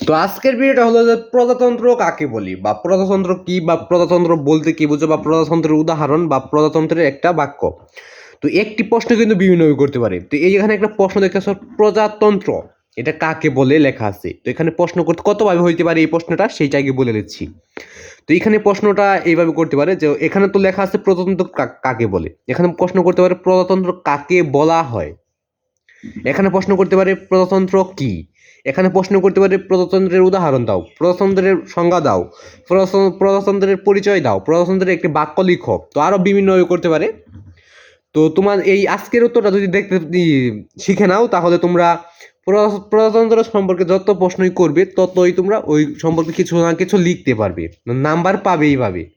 তো আজকের ভিডিওটা হলো যে প্রজাতন্ত্র কাকে বলি? বা প্রজাতন্ত্র কি বা প্রজাতন্ত্র বলতে কি বুঝো? বা প্রজাতন্ত্রের উদাহরণ বা প্রজাতন্ত্রের একটা বাক্য। তো একটি প্রশ্ন কিন্তু বিভিন্নভাবে করতে পারে। তো এই এখানে একটা প্রশ্ন দেখতে পাচ্ছ, প্রজাতন্ত্র। এটা কাকে বলে লেখা আছে। তো এখানে প্রশ্ন করতে কতভাবে হইতে পারে এই প্রশ্নটা? সেইটা আগে বলে দিচ্ছি। তো এখানে প্রশ্নটা এইভাবে করতে পারে যে এখানে তো লেখা আছে প্রজাতন্ত্র কাকে বলে? এখানে প্রশ্ন করতে পারে প্রজাতন্ত্র কাকে বলা হয়? এখানে প্রশ্ন করতে পারে প্রজাতন্ত্র কি? এখানে প্রশ্ন করতে পারে প্রজাতন্ত্রের উদাহরণ দাও, প্রজাতন্ত্রের সংজ্ঞা দাও প্রজাতন- প্রজাতন্ত্রের পরিচয় দাও, প্রজাতন্ত্রের একটি বাক্য লিখো। তো আরও বিভিন্নভাবে করতে পারে। তো তোমার এই আজকের উত্তরটা যদি দেখতে শিখে নাও, তাহলে তোমরা প্রজা- প্রজাতন্ত্র সম্পর্কে যত প্রশ্নই করবে, ততই তোমরা ওই সম্পর্কে কিছু না কিছু লিখতে পারবে। নাম্বার পাবেই পাবে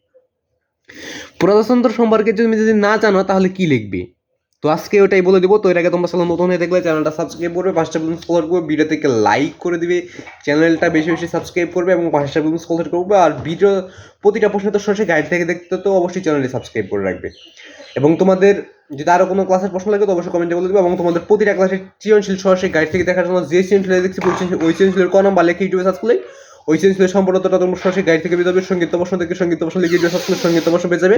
প্রজাতন্ত্র সম্পর্কে তুমি যদি না জানো, তাহলে কি লিখবে? তো আজকে ওটাই বলে দেবো। তো এর আগে তোমরা চ্যানেল নতুন হয়ে দেখলে চ্যানেলটা সাবস্ক্রাইব করবে, পাঁচটা বেলুন স্কোর করবে ভিডিও থেকে লাইক করে দিবে, চ্যানেলটা বেশি বেশি সাবস্ক্রাইব করবে এবং পাঁচটা বেলুন স্কোর করবে। আর ভিডিও প্রতিটা প্রশ্ন তো সরাসরি গাইড থেকে দেখতে তো অবশ্যই চ্যানেলটি সাবস্ক্রাইব করে রাখবে। এবং তোমাদের যদি আরও কোনো ক্লাসের প্রশ্ন লাগে তো অবশ্যই কমেন্টে বলে দেবে এবং তোমাদের প্রতিটা ক্লাসের সৃজনশীল সরাসরি গাইড থেকে দেখার জন্য যে সৃজনশীল দেখছি, ওই সৃজনশীলের ক নাম্বার লেখে ইউটিউবে সার্চ করলে ওই সৃজনশীলের সম্পর্কটা তোমরা সরাসরি গাইড থেকে পেয়ে যাবে, সংগীত প্রশ্ন থেকে সংগীত প্রশ্ন লিখে ইউটিউবে সার্চ করলে সংগীত প্রশ্ন পেয়ে যাবে।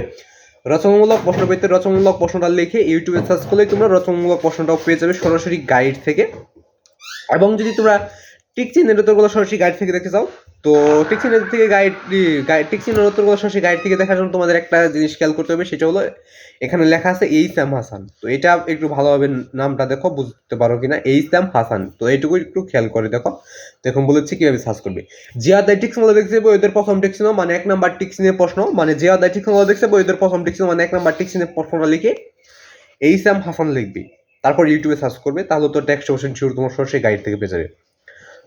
রচনামূলক প্রশ্ন পেতে রচনামূলক প্রশ্নটা লিখে ইউটিউবে সার্চ করলে তোমরা রচনামূলক প্রশ্নটাও পেয়ে যাবে সরাসরি গাইড থেকে। এবং যদি তোমরা টিকচিনের উত্তরগুলো সরাসরি গাইড থেকে দেখতে চাও তো টিকচিনের থেকে গাইড টিকচিনের উত্তরগুলো সরাসরি গাইড থেকে দেখার জন্য তোমাদের একটা জিনিস খেয়াল করতে হবে, সেটা হলো এখানে লেখা আছে এই স্যাম হাসান তো এটা একটু ভালোভাবে নামটা দেখো, বুঝতে পারো কিনা? এই স্যাম হাসান তো এইটুকু একটু খেয়াল করে দেখো। তো এখন বলেছি কীভাবে সার্চ করবে। জিয়াদাই টিকসিনগুলো দেখছে বইদের প্রথম টিকসিনো মানে এক নাম্বার টিকসিনের প্রশ্ন। মানে জিয়াদাই টিকসিনগুলো দেখছে বইদের প্রথম টিকসিনো মানে এক নাম্বার টিকসিনের প্রশ্নটা লিখে এই স্যাম হাসান লিখবে। তারপর ইউটিউবে সার্চ করবে, তাহলে তো টেক্সট অপশন শিওর তোমার সরাসরি গাইড থেকে পেয়ে যাবে।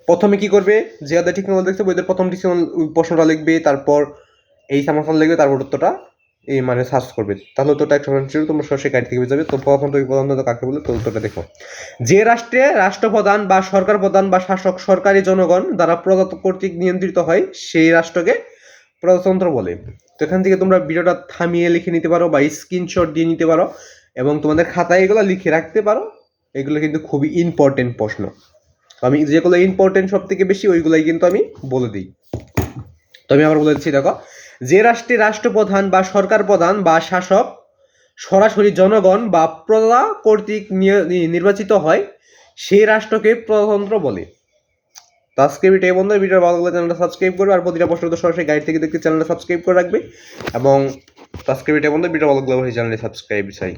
প্রথমে কি করবে? জিয়াদা টেকনোলজি দেখছে বইদের প্রথম টিকশন প্রশ্নটা লিখবে, তারপর এই সামাসান লিখবে, তারপর উত্তরটা এই মানে সার্চ করবে। তাহলে উত্তরটা একশো পার্সেন্ট তোমরা সরাসরি গাইড থেকে যাবে তো প্রথম তো প্রধানত কাকে বলে তো উত্তরটা দেখো। যে রাষ্ট্রে রাষ্ট্রপ্রধান বা সরকার প্রধান বা শাসক সরকারি জনগণ দ্বারা প্রদত্ত কর্তৃক নিয়ন্ত্রিত হয়, সেই রাষ্ট্রকে প্রজাতন্ত্র বলে। তো এখান থেকে তোমরা ভিডিওটা থামিয়ে লিখে নিতে পারো বা স্ক্রিনশট দিয়ে নিতে পারো এবং তোমাদের খাতায় এগুলো লিখে রাখতে পারো। এগুলো কিন্তু খুবই ইম্পর্টেন্ট প্রশ্ন। তো আমি যেগুলো ইম্পর্টেন্ট সব থেকে বেশি, ওইগুলাই কিন্তু আমি বলে দিই। তো আমি আবার বলে দিচ্ছি, দেখো, যে রাষ্ট্রে রাষ্ট্রপ্রধান বা সরকার প্রধান বা শাসক সরাসরি জনগণ বা প্রজা কর্তৃক নির্বাচিত হয় সেই রাষ্ট্রকে প্রজাতন্ত্র বলে। তো আজকে ভিডিও বন্ধু ভিডিও ভালো লাগলে চ্যানেলটা সাবস্ক্রাইব করবে, আর প্রতিটা প্রশ্ন তো সরাসরি গাইড থেকে দেখতে চ্যানেলটা সাবস্ক্রাইব করে রাখবে। এবং আজকে ভিডিও বন্ধু ভিডিও ভালো লাগলে চ্যানেলটা সাবস্ক্রাইব চাই।